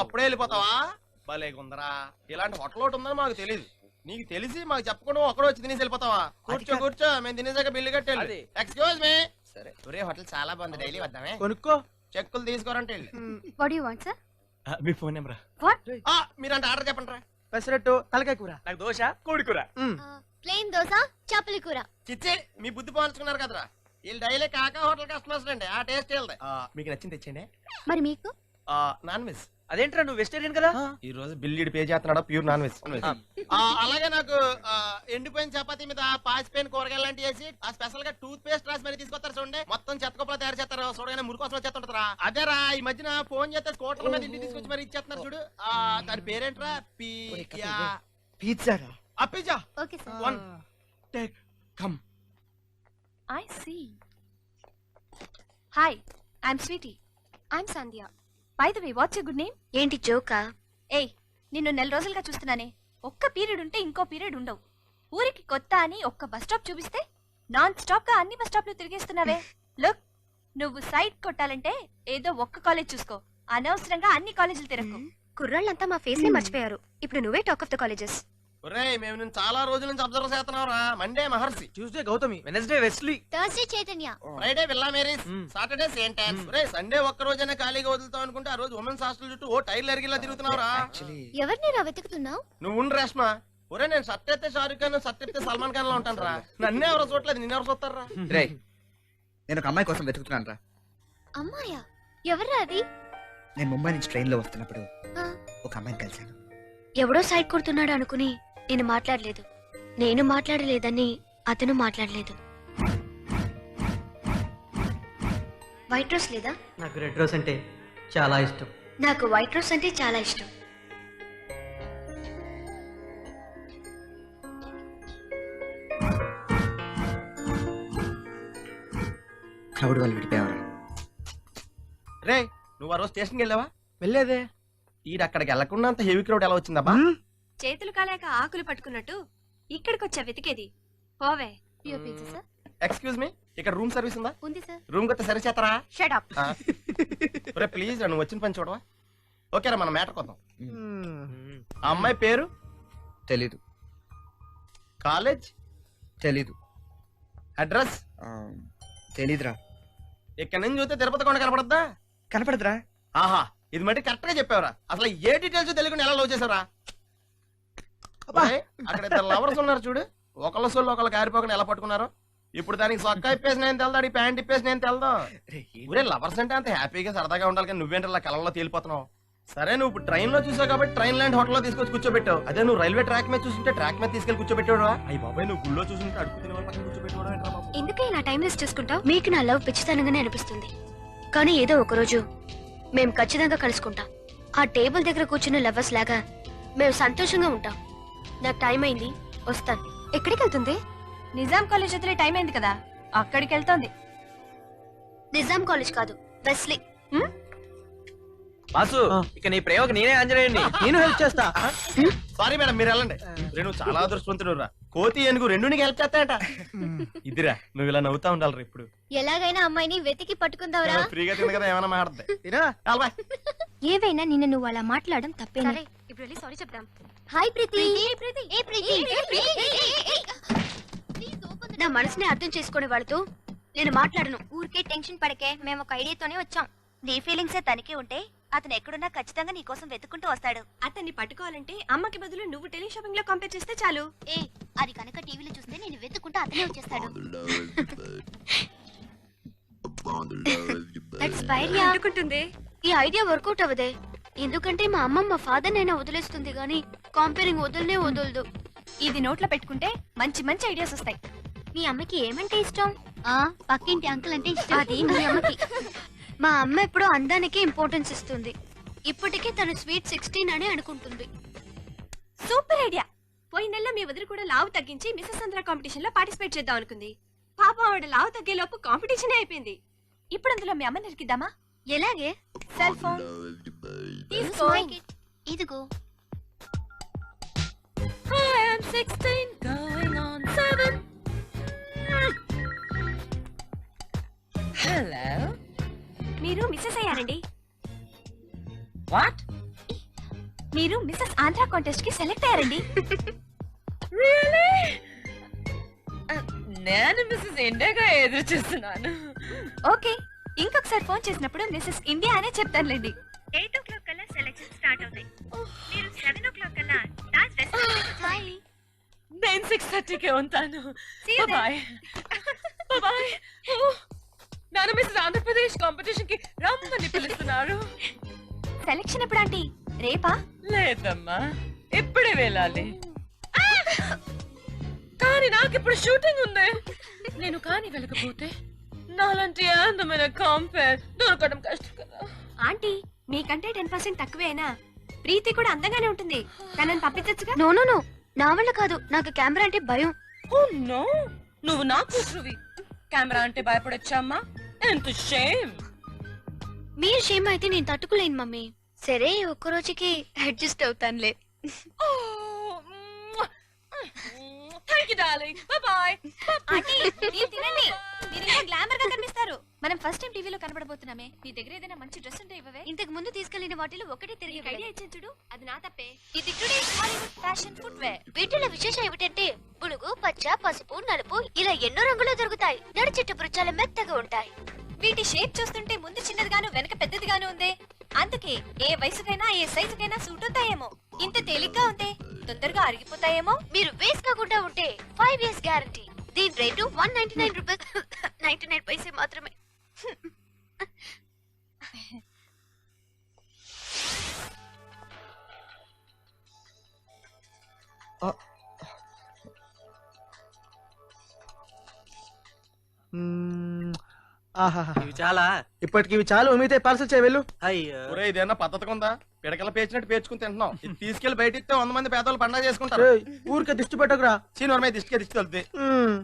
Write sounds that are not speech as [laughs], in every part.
అప్పుడే వెళ్ళిపోతావా? భలే ఇలాంటి హోటల్ ఒకటి ఉందని మాకు తెలియదు నీకు తెలిసి మాకు చెప్పకుండా ఒక్కడో వచ్చి తినేసి వెళ్ళిపోతావా? కూర్చో కూర్చో. మేము తినేసాక బిల్లు కట్టాలి అది. ఎక్స్క్యూజ్ మీ సరే. ఒరే హోటల్ చాలా బాగుంది. డైలీ వద్దామే. కొనుక్కో. చెక్కులు తీసుకోరంటే వెళ్ళి. వాట్ యు వాంట్ సార్ మీ ఫోన్ నెంబర్? మీరంటే ఆర్డర్ చెప్పండి రా పెసరట్టు తలకాయ కూర. నాకు దోశ కోడి కూర. ప్లేన్ దోస చేపల కూర. చిచ్చి మీ బుద్ధి పోల్చుకున్నారు కదరా. వీళ్ళు డైలీ కాకా హోటల్ కస్టమర్స్ అండి ఆ టేస్ట్ వెళ్దాం మీకు నచ్చింది తెచ్చండి. మరి మీకు? Non veg. అదేంట్రా నువ్వు వెజిటేరియన్ కదా? ఈ రోజు బిల్లు పే చేస్తున్నాడు ప్యూర్ నాన్ వెజ్. అలాగే నాకు ఎండిపోయిన చపాతీ మీద పాసిపోయిన కూరగాయలు లాంటి వేసి ఆ స్పెషల్గా టూత్ పేస్ట్ రాసి మరి తీసుకొస్తారు చూడండి. మొత్తం చెత్త కుప్పలు తయారు చేస్తారు. చూడగానే మురికి కోసం వచ్చేస్తుంటారా అదేరా ఈ మధ్యన ఫోన్ చేస్తే స్కూటర్ మీద ఇంటికి తీసుకొచ్చి మరి ఇచ్చేస్తున్నారు చూడు. ఆ దాని పేరేంట్రా? పియా పిజ్జా. ఆ pizza. Okay sir. One take come I see. Hi, I'm Sweetie. I'm Sandhya By the way, what's your good name? ఏంటి జోకా? ఏయ్ నిన్ను నెల రోజులుగా చూస్తున్నానే. ఒక్క పీరియడ్ ఉంటే ఇంకో పీరియడ్ ఉండవు. ఊరికి కొత్త అని ఒక్క బస్ స్టాప్ చూపిస్తే నాన్ స్టాప్గా అన్ని బస్ స్టాప్లు తిరిగేస్తున్నావే. [laughs] లుక్ నువ్వు సైట్ కొట్టాలంటే ఏదో ఒక్క కాలేజ్ చూసుకో. అనవసరంగా అన్ని కాలేజీలు తిరగకు కుర్రాళ్ళంతా మా ఫేస్ని మర్చిపోయారు. ఇప్పుడు నువ్వే టాక్ ఆఫ్ ద కాలేజెస్. ఒరేయ్ మేము నేను చాలా రోజుల నుంచి అబ్జర్వ్ చేస్తున్నావురా. Monday Maharshi. Tuesday Gautami Wednesday Wesley. Thursday Chaitanya. Friday Villa Marie's. Saturday Saint Ann's రే సండే ఒక్క రోజైనా ఖాళీగా వదులుతావు అనుకుంటే ఆ రోజు ఉమెన్స్ హాస్టల్ చుట్టూ ఓ టైర్లు ఎరిగిలా తిరుగుతున్నావురా. యాక్చువల్లీ ఎవరిని రా వెతుకుతున్నావు? నువ్వు ఉండు రేష్మా. ఒరే నేను షర్ట్ అయితే షారుఖ్ ఖాన్ షర్ట్ అయితే సల్మాన్ ఖాన్లో ఉంటాను రా నన్నే ఎవరో చూడలేదు నిన్నెవరు చూస్తారా రే నేను ఒక అమ్మాయి కోసం వెతుకుతున్నాను రా అమ్మాయా? ఎవర్రా అది? నేను ముంబై నుంచి ట్రైన్లో వస్తున్నప్పుడు ఆ. ఒక అమ్మాయిని కలిశాను. ఎవడో సైడ్ కొడుతున్నాడు అనుకుని నేను మాట్లాడలేదు. నేను మాట్లాడలేదని అతను మాట్లాడలేదు. వైట్ రోస్ లేదా? నాకు రెడ్ రోజ్ అంటే చాలా ఇష్టం. నాకు వైట్ రోస్ అంటే చాలా ఇష్టం. క్రౌడ్ వాళ్ళు విడిపోయావరా. రే నువ్వు ఆ రోజు స్టేషన్కి వెళ్ళావా? వెళ్ళేదే. ఈడు అక్కడికి వెళ్ళకుండా అంత హెవీ క్రౌడ్ ఎలా వచ్చిందబ్బా? చేతులు కాలేక ఆకులు పట్టుకున్నట్టు ఇక్కడికొచ్చా వెతికేది? పోవే. ఎక్స్క్యూజ్ మీ ఇక్కడ రూమ్ సర్వీస్ ఉందా? ఉంది సార్ రూమ్ కొత్త సరి చేస్తారా? షట్ అప్ ఒరే ప్లీజ్ నువ్వు వచ్చిన పని చూడవా? ఓకేరా మన మ్యాటర్ కొద్దాం. ఆ అమ్మాయి పేరు? తెలీదు. కాలేజ్ తెలీదు. అడ్రస్ తెలీదురా. ఇక్కడ నుంచి చూస్తే తిరుపతి కొండ కనపడద్దా? కనపడదురా. ఆహా ఇది మట్టి కరెక్ట్గా చెప్పావురా. అసలు ఏ డీటెయిల్స్ తెలియకుండా ఎలా లవ్ చేసావురా? ఒరేయ్, అక్కడ ఇద్దరు లవర్స్ ఉన్నారు చూడు. ఒకళ్ళ సోళ్ళు ఒకళ్ళు కారిపోకుండా ఎలా పట్టుకున్నారు. ఇప్పుడు దానికి సొక్క ఇప్పేసి నేను తెల్దాడు ఈ ప్యాంట్ ఇప్పేసి నేను తెల్దా? ఊరే లవర్స్ అంటే అంత హ్యాపీగా సరదాగా ఉండాలి కానీ నువ్వేంటి అలా కళ్ళలో తేలిపోతున్నావు? సరే నువ్వు ఇప్పుడు ట్రైన్లో చూసావు కాబట్టి ట్రైన్ లాంటి హోటల్లో తీసుకొచ్చి కూర్చోబెట్టావు. అదే నువ్వు రైల్వే ట్రాక్ మీద చూస్తుంటే ట్రాక్ మీద తీసుకెళ్ళి కూర్చోబెట్టాడు అయ్యి బాబాయ్ నువ్వు గుళ్ళో చూస్తుంటే అడుగు తినే వాళ్ళ పక్కన కూర్చోబెట్టాడు ఏంట్రా బాబు? ఎందుకే ఇలా టైం వేస్ట్ చేసుకుంటావు? మీకు నా లవ్ పిచ్చితనంగానే అనిపిస్తుంది. కానీ ఏదో ఒక రోజు మేము ఖచ్చితంగా కలుసుకుంటాం. ఆ టేబుల్ దగ్గర కూర్చున్న లవర్స్ లాగా మేము సంతోషంగా ఉంటాం. నాకు టైం అయింది వస్తాను. ఎక్కడికి వెళ్తుంది? నిజాం కాలేజ్ వదిలే టైం అయింది కదా అక్కడికి వెళ్తోంది. నిజాం కాలేజ్ కాదు వెస్లీ. బాసు ఇక నీ ప్రేమకు నేనే ఆంజనేయుని నేను హెల్ప్ చేస్తా. సారీ మేడం మీరు వెళ్ళండి. రే, నువ్వు చాలా అదృష్టవంతుడు రా కోతి ఏనుగు రెండు నీకు హెల్ప్ చేస్తాయట. ఇదిరా నువ్వు ఇలా నవ్వుతా ఉండాలి ఇప్పుడు. ఎలాగైనా అమ్మాయిని వెతికి పట్టుకుందావురా? ఫ్రీగా తింది కదా ఏమైనా మాట్లాడద్దు తినా ఏవైనా నిన్న నువ్వు అలా మాట్లాడడం తప్పేనా? ఇప్పుడు వెళ్ళి సారీ చెప్దాం. హాయ్ ప్రీతి ఏ ప్రీతి నా మనసుని అర్థం చేసుకునే వాళ్ళతో నేను మాట్లాడను. ఊరికే టెన్షన్ పడకే. మేము ఒక ఐడియాతోనే వచ్చాం. నీ ఫీలింగ్సే తనకి ఉంటే అతను ఎక్కడున్నా ఖచ్చితంగా నీ కోసం వెతుకుంటూ వస్తాడు. అతన్ని పట్టుకోవాలంటే అమ్మకి బదులు నువ్వు టెలి షాపింగ్లో కంపేర్ చేస్తే చాలు. ఏ అది కనుక టీవీలో చూస్తే నేను వెతుకుంటా అతనే వచ్చేస్తాడు. ఈ ఐడియా వర్కౌట్ అవ్వదే. ఎందుకంటే మా అమ్మమ్మ ఫాదర్ నైనా వదిలేస్తుంది గానీ కాంపేరింగ్ వదలనే వదలదు. ఇది నోట్లో పెట్టుకుంటే మంచి మంచి ఐడియాస్ వస్తాయి. మీ అమ్మకి ఏమంటే ఇష్టం? ఆ పక్కింటి అంకుల్ అంటే ఇష్టం. అది మీ అమ్మకి. మా అమ్మ ఎప్పుడూ అందానికి ఇంపార్టెన్స్ ఇస్తుంది. ఇప్పటికీ తను స్వీట్ సిక్స్టీన్ అని అనుకుంటుంది. Super idea. పోయిన నెల మీ వదిలి కూడా లావు తగ్గించి మిసెస్ ఆంధ్ర కాంపిటీషన్లో పార్టిసిపేట్ చేద్దాం అనుకుంది. పాపం ఆవిడ లావు తగ్గే లోపు కాంపిటీషన్ అయిపోయింది. ఇప్పుడు అందులో మీ అమ్మ నిరికిద్దామా? ఎలాగే? సెల్ ఫోన్ తీసుకో ఇదిగో. I'm 16, going on 7. Hello. Mrs అయ్యారండి. వాట్ మీరు మిస్సెస్ ఆంధ్ర కాంటెస్ట్కి సెలెక్ట్ అయ్యారండి నేను మిస్సెస్ ఇండియాగా ఎదురు చూస్తున్నాను. ఓకే ఇంకొకసారి ఫోన్ చేసినప్పుడు మిస్సెస్ ఇండియా అనే చెప్తానులేండి ఎయిట్ ఓ క్లాక్ కల్లా సెలక్షన్ స్టార్ట్ అవుతాయి. మీరు సెవెన్ ఓ క్లాక్ కల్లా డాన్స్ హాయ్ నేను సిక్స్ థర్టీకే ఉంటాను. బాయ్ బాయ్ నన్ను మిస్సెస్ ఆంధ్రప్రదేశ్ కాంపిటీషన్కి రమ్మని పిలుస్తున్నారు. సెలక్షన్ ఎప్పుడు ఆంటీ? రేపా? లేదమ్మా ఇప్పుడే వెళ్ళాలి. కానీ నాకు ఇప్పుడు షూటింగ్ ఉంది. నేను కానీ వెళ్ళకపోతే నాలాంటి అందమైన కాంపేర్ దొరకడం కష్టం కదా. ఆంటీ మీకంటే టెన్ పర్సెంట్ తక్కువేనా? ప్రీతి కూడా అందంగానే ఉంటుంది. తనని పంపించచ్చుగా? No no no. నా వల్ల కాదు. నాకు కెమెరా అంటే భయం. Oh no. నువ్వు నా కూతురువి. కెమెరా అంటే భయపడొచ్చమ్మా. ఎంత షేమ్ మీరు షేమ్ అయితే నేను తట్టుకోలేను మమ్మీ. సరే ఒక్క రోజుకి adjust అవుతానులే. Thank you darling bye bye aunty మీరు తినండి. మీరు ఇంకా గ్లామర్గా కనిపిస్తారు. మనం ఫస్ట్ టైం టీవీలో కనబడబోతున్నామే. నీ దగ్గర ఏదైనా మంచి డ్రెస్ ఉంటే ఇవ్వవే. ఇంతకు ముందు తీసుకెళ్ళిన వాటిలో ఒకటి తిరిగి ఐడియా ఇచ్చాను చూడు అది నా తప్పే. ఇది today's Hollywood fashion footwear వీటిలో విశేషం ఏమిటంటే బులుగు పచ్చ పసుపు నలుపు ఇలా ఎన్నో రంగులు దొరుకుతాయి. నడిచెట్టు బృచ్చాలు మెత్తగా ఉంటాయి. వీటి షేప్ చూస్తుంటే ముందు చిన్నదిగాను వెనక పెద్దదిగాను ఉంది. అందుకే ఏ వయసుకైనా ఏ సైజుకైనా సూట్ అవుతాయేమో ఇంత తేలిగ్గా ఉంది. తొందరగా అరిగిపోతాయేమో. మీరు వేసుకోకుండా ఉంటే ఫైవ్ ఇయర్స్ గ్యారంటీ దీని rate one ninety nine rupees ninety nine paise మాత్రమే. ఇవి చాలా. ఇప్పటికి ఇవి చాలు మీతో పార్సల్ చేయవెళ్ళు అయ్యో ఒరే ఇదేనా పద్ధతిగా ఉందా పిడకల పేచినట్టు పేర్చుకుని తింటున్నాం. ఇది తీసుకెళ్ళి బయట ఇస్తే వంద మంది పేదలు పండగ చేసుకుంటారు. ఊరికే దిష్టి పెట్టకురా. సీనియర్ మీద దిష్టికే దిష్టి మ్మ్.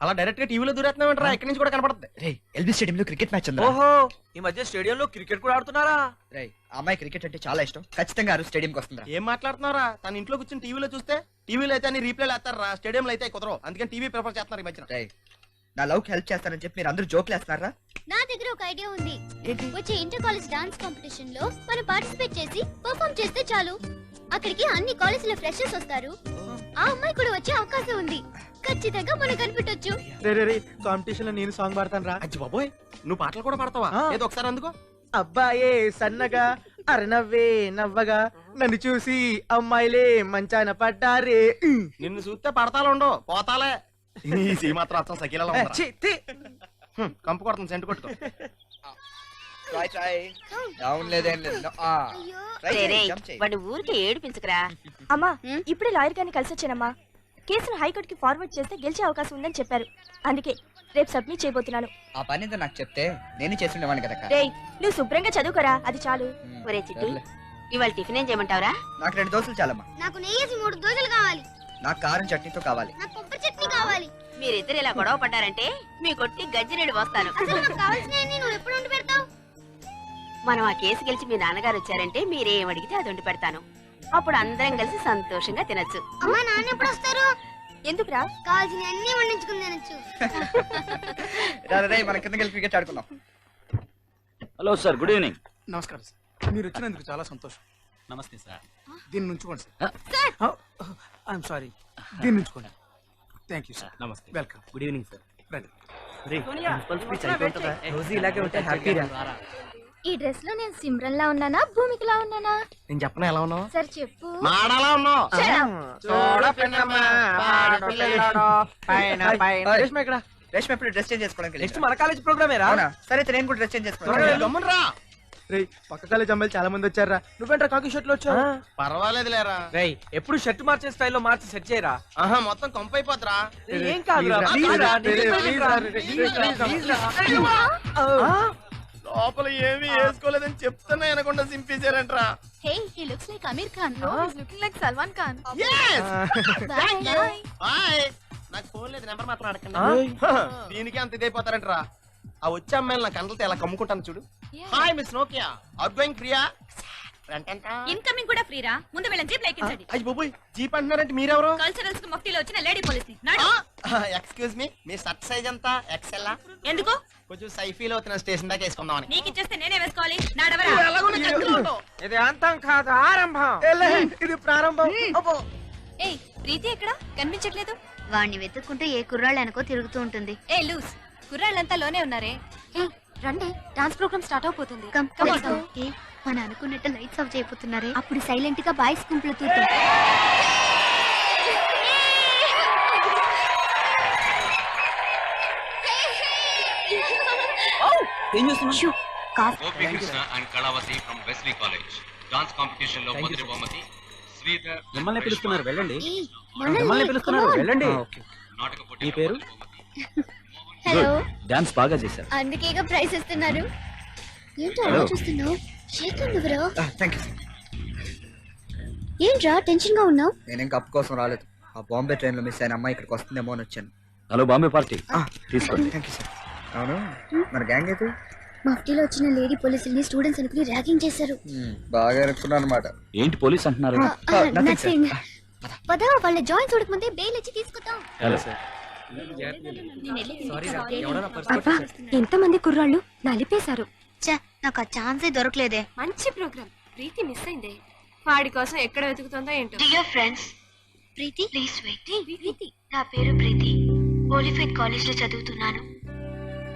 అలా డైరెక్ట్గా టీవీలో దూరేస్తున్నామంటారా ఇక్కడి నుంచి కూడా కనపడుతుంది రే ఎల్బీ స్టేడియం లో క్రికెట్ మ్యాచ్ ఉందా ఓహో ఈ మధ్య స్టేడియంలో క్రికెట్ కూడా ఆడుతున్నారా? రే అమ్మాయి క్రికెట్ అంటే చాలా ఇష్టం. ఖచ్చితంగా అరు స్టేడియం కి వస్తుందా ఏం మాట్లాడుతున్నారా తన ఇంట్లో కూర్చొని టీవీలో చూస్తే టీవీలో అయితే అన్ని రీప్లేలు వేస్తారా? స్టేడియంలో అయితే కుదరవు. అందుకని టీవీ ప్రిఫర్ చేస్తున్నారు ఈ మధ్యన. రే నా లవ్ హెల్ప్ చేస్తానని చెప్పి మీరు అందరూ జోక్లు వేస్తున్నారా నా దగ్గర ఒక ఐడియా ఉంది. ఏంటి? వచ్చే ఇంటర్ కాలేజ్ డాన్స్ కాంపిటీషన్లో మనం పార్టిసిపేట్ చేసి పర్ఫామ్ చేస్తే చాలు. అక్కడికి అన్ని కాలేజీల ఫ్రెషర్స్ వస్తారు. ఆ అమ్మాయి కూడా వచ్చే అవకాశం ఉంది. ఖచ్చితంగా మనం కనిపెట్టొచ్చు. రే రే రే కాంపిటీషన్లో నేను సాంగ్ పాడతాను రా అజ్జి బాబోయ్ నువ్వు పాటలు కూడా పాడతావా? ఆ. ఏదో ఒకసారి అందుకో. అబ్బాయే సన్నగా అరనవ్వే నవ్వగా నన్ను చూసి అమ్మాయిలే మంచాన పడ్డారే. నిన్ను చూస్తే పడతాలు ఉండవు పోతాలే. ఈ సీ మాత్రం సకీలలో ఛీ, తీ. కంపు కొడుతుంది సెంటు కొట్టుకో. ట్రై ట్రై డౌన్ లేదేం లేదు. No, ఆ. Try చేయి, jump చేయి. వాడిని ఊరికే ఏడిపించకరా. అమ్మా ఇప్పుడే లాయర్ గారిని కలిసి వచ్చానమ్మా కేసును హైకోర్టుకి ఫార్వర్డ్ చేస్తే గెలిచే అవకాశం ఉందని చెప్పారు. అందుకే రేపు సబ్మిట్ చేయబోతున్నాను. ఆ పని ఏదో నాకు చెప్తే నేను చేస్తుండేవాడిని కదా రేయ్ నువ్వు శుభ్రంగా చదువుకోరా అది చాలు. ఒరే చిట్టి. ఇవాళ టిఫిన్ ఏం చేయమంటావురా? నాకు రెండు దోశలు చాలమ్మా. నాకు నెయ్యేసి మూడు దోశలు కావాలి. నాకు కారం చట్నీతో నాకు కావాలి మీరిద్దరు ఇలా గొడవ పడ్డారంటే మీ కొట్టి గజ్జినీడు పోస్తాను. అసలు నాకు కావాల్సిన నువ్వు ఎప్పుడు వండి పెడతావు? మనం ఆ కేసు గెలిచి మీ నాన్నగారు వచ్చారంటే మీరేం అడిగితే అది వండి పెడతాను. అప్పుడు అందరం కలిసి సంతోషంగా తినొచ్చు. అమ్మా నాన్న ఎప్పుడు వస్తారు? ఎందుకురా? కావాల్సిన అన్ని వండించుకుని తినచ్చు. రా, రా, రే మన కింద కలిసి క్రికెట్ ఆడుకుందాం. Hello sir good evening. నమస్కారం సార్. మీరు వచ్చినందుకు చాలా సంతోషం. నమస్తే సార్. దీన్ని ఉంచుకోండి సార్. I'm sorry. దీన్ని ఉంచుకోండి. థ్యాంక్ యూ సార్ నమస్తే. వెల్కమ్ గుడ్ ఈవినింగ్ సార్ రండి రోజు ఇలాగే ఉంటే హ్యాపీ ఈ డ్రెస్లో నేను సిమ్రన్ లా ఉన్నానా? భూమికిలా ఉన్నానా? నేను చెప్పనా ఎలా ఉన్నావు? సరే చెప్పు. మాడలా ఉన్నావు? చూడ పిన్నమ్మా, పాడు పిల్లలాడో, పైన పైన. రేష్మ ఇక్కడ రేష్మ ఎప్పుడు డ్రెస్ చేంజ్ చేసుకోవడానికి నెక్స్ట్? మన కాలేజ్ ప్రోగ్రామే రా అవునా? సరే అయితే నేను కూడా డ్రెస్ చేంజ్ చేసుకోవాలి రా రే పక్క కాలేజ్ అమ్మాయిలు చాలా మంది వచ్చారా నువ్వేంట్రా కాకి షర్ట్లో వచ్చావు? పర్వాలేదు లేరా రేయ్ ఎప్పుడు షర్ట్ మార్చే స్టైల్లో మార్చి సెట్ చేయరా? ఆహా మొత్తం కంపు అయిపోతురా ఏం కాదురా రా, రా రే, రే, రా, రా, రే, రే, రా, రా. రా. లోపల ఏమీ వేసుకోలేదని చెప్తున్నా అనకుండా సింపేశారంట్రా. Hey he looks like Aamir Khan looking like Salman Khan boy hi నాకు ఫోన్ లేదు నెంబర్ మాత్రం అడగండి? దీనికి అంత ఇదైపోతారంట్రా. ఆ వచ్చే అమ్మాయిలు నా కంటలతో ఎలా కమ్ముకుంటాను చూడు. Hi miss Nokia out going ఎంత ఇన్కమింగ్ కూడా ఫ్రీరా ముందు వెళ్ళని జీప్ లెక్కించండి అయ్యి బాబోయ్ జీప్ అంటున్నారంటే మీరెవరు? కల్చరల్స్కు మొక్టీలో వచ్చిన లేడీ పోలీస్. ఎక్స్క్యూజ్ మీ మీ షర్ట్ సైజ్ ఎంత? ఎక్సెల్ ఎందుకు? కొంచెం సైఫీలో వచ్చిన స్టేషన్ దాకా వేసుకుందామని. నీకు ఇచ్చేస్తే నేనే వేసుకోవాలి. నాడవరా? ఇది అంతం కాదు ఆరంభం. ఇది ప్రారంభం. అబ్బో. ఏయ్ ప్రీతి ఎక్కడ? కనిపించట్లేదు. వాడిని వెతుక్కుంటే ఏ కుర్రాళ్ళు అనుకో తిరుగుతూ ఉంటుంది. ఏ లూస్. కుర్రాళ్ళంతా లోనే ఉన్నారే. రండి డాన్స్ ప్రోగ్రామ్ స్టార్ట్ అవబోతుంది. మన అనుకున్నట్టు లైట్స్ ఆఫ్ చేయబోతున్నారే. అప్పుడు సైలెంట్గా బాయ్స్ గుంపులు తూతాం ఏం చేస్తున్నావు? Gopi Krishna and Kalavathi from Wesley college. Dance కాంపిటీషన్లో మొదటి బహుమతి శ్రీధర్ మిమ్మల్ని పిలుస్తున్నారు వెళ్ళండి. మిమ్మల్ని పిలుస్తున్నారు. వెళ్ళండి. నాటక పోటీ పేరు? హలో డాన్స్ బాగా చేశారు. అందుకేగా ప్రైజ్ ఇస్తున్నారు. ఏంటో. అలా చూస్తున్నావు శేఖర్ నువ్వురా థ్యాంక్ యూ ఏంట్రా టెన్షన్గా ఉన్నావు? నేనేం కప్ కోసం రాలేదు. ఆ బాంబే ట్రైన్లో మిస్ అయిన అమ్మాయి ఇక్కడికి వస్తుందేమో అని వచ్చాను. Hello Bombay party. తీసుకోండి. థ్యాంక్ యూ సార్ అవును? మన గ్యాంగ్ అయితే మఫ్టీలో వచ్చిన లేడీ పోలీసుల్ని స్టూడెంట్స్ అనుకుని ర్యాగింగ్ చేశారు. బాగా అనుకున్నాను అనమాట ఏంటి పోలీస్ అంటున్నారు. నథింగ్ పద వాళ్ళ జాయిన్ చూడకముందే బెయిల్ ఇచ్చి తీసుకుందాం హలో సార్ అబ్బా ఎంతమంది కుర్రాళ్ళు నలిపేశారు. చా నాకు ఆ ఛాన్సే దొరకలేదే. మంచి ప్రోగ్రామ్ ప్రీతి మిస్ అయిందే. వాడి కోసం ఎక్కడ వెతుకుతుందో ఏంటో. Dear friends Preethi? Please wait Preethi. నా పేరు ప్రీతి. ఓలిఫైడ్ కాలేజ్లో చదువుతున్నాను.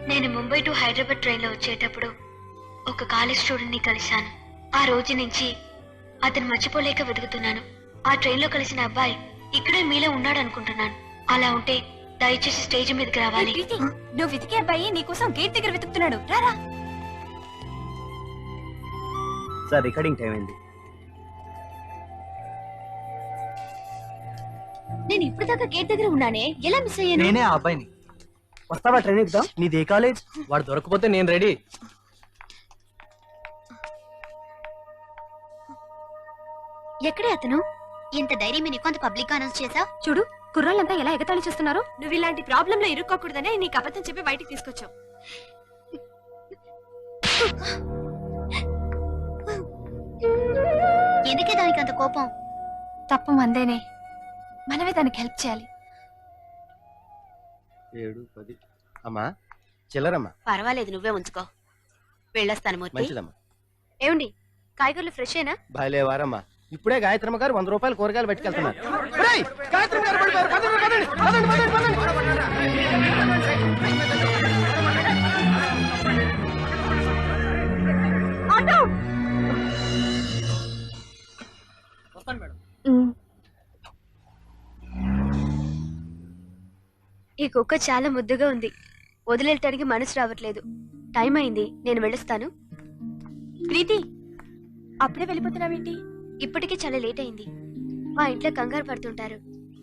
నేను ముంబై టు హైదరాబాద్ ట్రైన్లో వచ్చేటప్పుడు ఒక కాలేజ్ స్టూడెంట్ని కలిశాను. ఆ రోజు నుంచి అతను మర్చిపోలేక వెతుకుతున్నాను. ఆ ట్రైన్లో కలిసిన అబ్బాయి ఇక్కడే మీలో ఉన్నాడు అనుకుంటున్నాను అలా ఉంటే దయచేసి స్టేజ్ మీదకి రావాలి. నువ్వు వెతికే అబ్బాయి నీకోసం గేట్ దగ్గర వెతుకుతున్నాడు. రారా సార్ రికార్డింగ్ టైం అయింది. నేను ఇప్పుడు దాకా గేట్ దగ్గర ఉన్నానే. ఎలా మిస్ అయ్యాను? నేనే ఆ అబ్బాయిని. వస్తావా ట్రైన్ ఎక్కుదాం? నీది ఏ కాలేజ్ వాడు దొరకపోతే నేను రెడీ ఎక్కడే అతను? ఇంత ధైర్యం నీకు అంత పబ్లిక్ అనౌన్స్ చేసా చూడు కుర్రాళ్ళంతా ఎలా ఎగతాళి చేస్తున్నారు? నువ్వు ఇలాంటి ప్రాబ్లం లో ఇరుక్కోకూడదనే నీకు అబద్ధం చెప్పి బయటికి తీసుకొచ్చావు. ఎందుకే దానికి అంత కోపం? తప్పు మందేనే. మనమే దానికి హెల్ప్ చేయాలి. ఏడు పది. అమ్మా చిల్లరమ్మా. పర్వాలేదు నువ్వే ఉంచుకో. వెళ్ళొస్తాను మూర్తి. మంచిదమ్మా. ఏమండి కాయగూరలు ఫ్రెష్ అయినా భలే వారమ్మా ఇప్పుడే గాయత్రమ్మ గారు వంద రూపాయలు కూరగాయలు పట్టుకెళ్తున్నారు. ఈ కుక్క చాలా ముద్దుగా ఉంది. వదిలేయటానికి మనసు రావట్లేదు. టైం అయింది నేను వెళ్ళొస్తాను. ప్రీతి అప్పుడే వెళ్ళిపోతున్నావేంటి? ఇప్పటికే చాలా లేట్ అయింది. మా ఇంట్లో కంగారు పడుతుంటారు.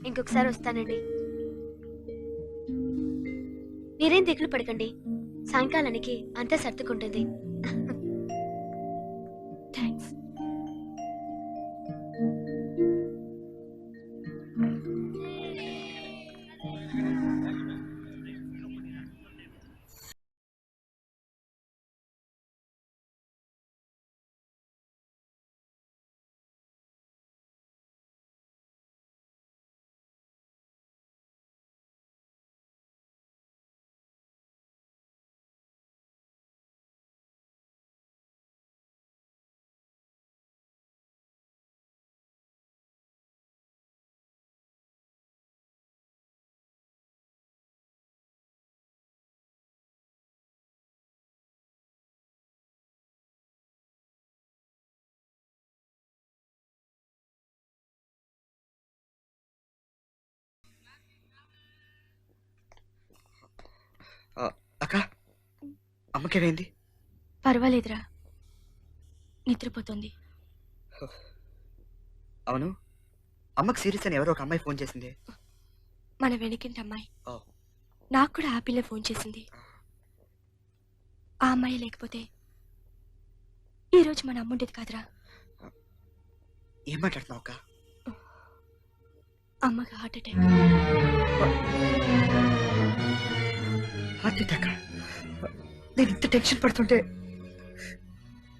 ఇంకొకసారి వస్తానండి. మీరేం దిగులు పడకండి. సాయంకాలానికి అంతా సర్దుకుంటుంది. అక్క అమ్మకేమైంది పర్వాలేదురా. నిద్రపోతుంది. అవును. అమ్మకి సీరియస్ అని ఎవరో ఒక అమ్మాయి ఫోన్ చేసింది. మన వెనకింటి అమ్మాయి. నాకు కూడా ఆ పిల్ల ఫోన్ చేసింది. ఆ. అమ్మాయి లేకపోతే ఈ రోజు మన అమ్ముండేది కాదురా. ఏం మాట్లాడుతున్నావు అక్క? అమ్మకి హార్ట్ అటాక్. అటాక్ నేను ఇంత టెన్షన్ పడుతుంటే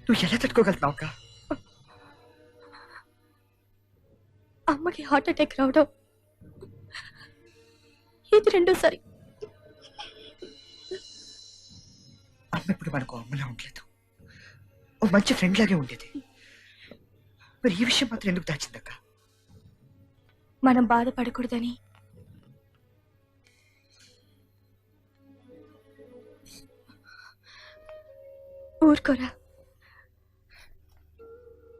నువ్వు ఎలా తట్టుకోగలుగుతున్నావు అక్క అమ్మకి హార్ట్ అటాక్ రావడం ఇది రెండోసారి. అమ్మ ఇప్పుడు మనకు అమ్మలా ఉండలేదు. ఓ మంచి ఫ్రెండ్ లాగే ఉండేది. మరి ఈ విషయం మాత్రం ఎందుకు దాచిందక్క? మనం బాధపడకూడదని ఊరుకోరా.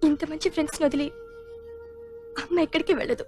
ఇంత మంచి ఫ్రెండ్స్ని వదిలి అమ్మ ఎక్కడికి వెళ్ళదు.